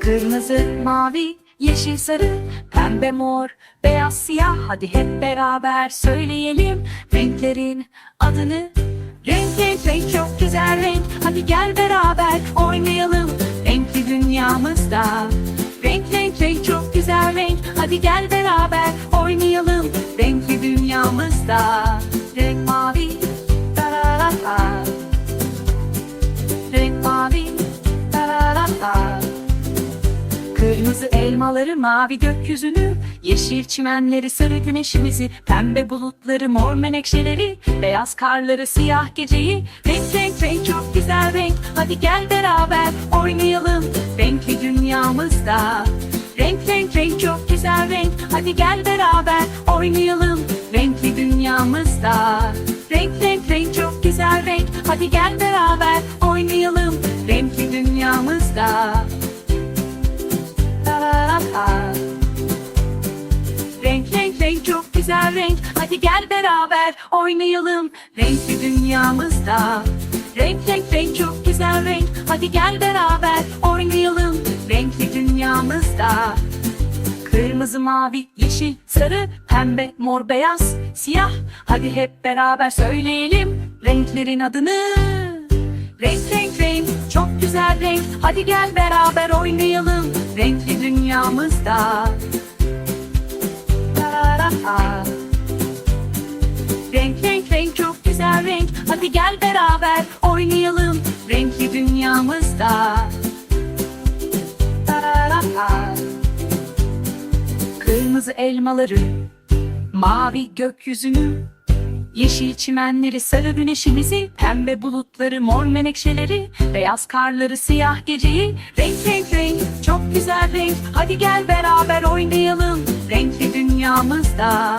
Kırmızı, mavi, yeşil, sarı, pembe, mor, beyaz, siyah Hadi hep beraber söyleyelim renklerin adını Renk renk renk çok güzel renk Hadi gel beraber oynayalım Renkli dünyamızda Renk renk renk çok güzel renk Hadi gel dünyamızda Renk mavi la Renk mavi la Kırmızı elmaları, mavi gökyüzünü, yeşil çimenleri, sarı güneşimizi, pembe bulutları, mor menekşeleri, beyaz karları, siyah geceyi, renk renk renk çok güzel renk. Hadi gel beraber oynayalım renkli dünyamızda. Renk renk renk çok güzel renk. Hadi gel beraber oynayalım dünyamızda. Renk renk renk çok güzel renk. Hadi gel beraber oynayalım renkli dünyamızda. Renk renk renk çok güzel renk Hadi gel beraber oynayalım Renkli dünyamızda Renk renk renk çok güzel renk Hadi gel beraber Kırmızı, mavi, yeşil, sarı, pembe, mor, beyaz, siyah. Hadi hep beraber söyleyelim renklerin adını. Renk renk renk çok güzel renk. Hadi gel beraber oynayalım Renkli dünyamızda. Renk renk renk çok güzel renk. Hadi gel beraber oynayalım Kırmızı elmaları Mavi gökyüzünü Yeşil çimenleri, sarı güneşimizi, pembe bulutları, mor menekşeleri, beyaz karları, siyah geceyi, renk renk renk, çok güzel renk. Hadi gel beraber oynayalım renkli dünyamızda.